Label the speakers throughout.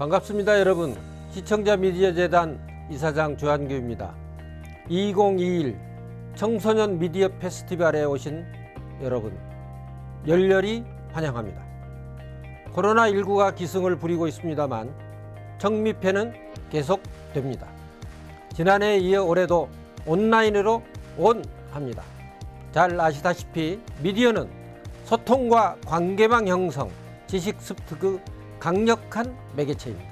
Speaker 1: 반갑습니다, 여러분. 시청자 미디어 재단 이사장 주한규입니다. 2021 청소년 미디어 페스티벌에 오신 여러분 열렬히 환영합니다. 코로나19가 기승을 부리고 있습니다만 청미회는 계속됩니다. 지난해에 이어 올해도 온라인으로 온합니다. 잘 아시다시피 미디어는 소통과 관계망 형성, 지식 습득의 강력한 매개체입니다.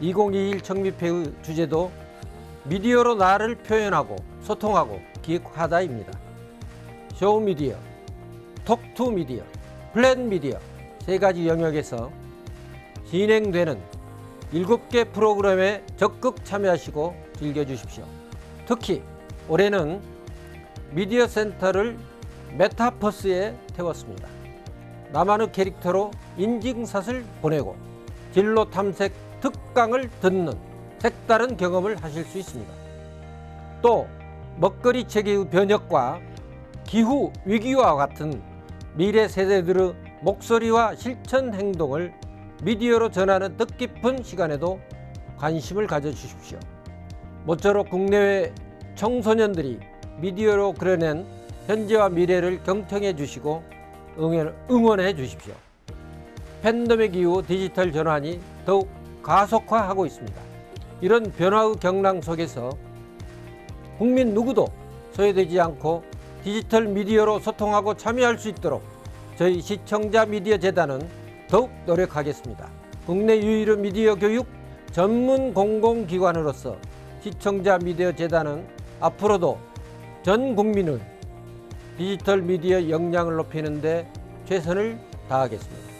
Speaker 1: 2021 청미회의 주제도 미디어로 나를 표현하고 소통하고 기획하다입니다. 쇼 미디어, 톡투 미디어, 플랜 미디어 세 가지 영역에서 진행되는 일곱 개 프로그램에 적극 참여하시고 즐겨주십시오. 특히 올해는 미디어 센터를 메타버스에 태웠습니다. 나만의 캐릭터로 인증샷을 보내고 진로 탐색 특강을 듣는 색다른 경험을 하실 수 있습니다. 또 먹거리 체계의 변혁과 기후 위기와 같은 미래 세대들의 목소리와 실천 행동을 미디어로 전하는 뜻깊은 시간에도 관심을 가져주십시오. 모쪼록 국내외 청소년들이 미디어로 그려낸 현재와 미래를 경청해 주시고 응원, 응원해 주십시오. 팬데믹 이후 디지털 전환이 더욱 가속화하고 있습니다. 이런 변화의 경랑 속에서 국민 누구도 소외되지 않고 디지털 미디어로 소통하고 참여할 수 있도록 저희 시청자 미디어 재단은 더욱 노력하겠습니다. 국내 유일의 미디어 교육 전문 공공기관으로서 시청자 미디어 재단은 앞으로도 전 국민을 디지털 미디어 역량을 높이는 데 최선을 다하겠습니다.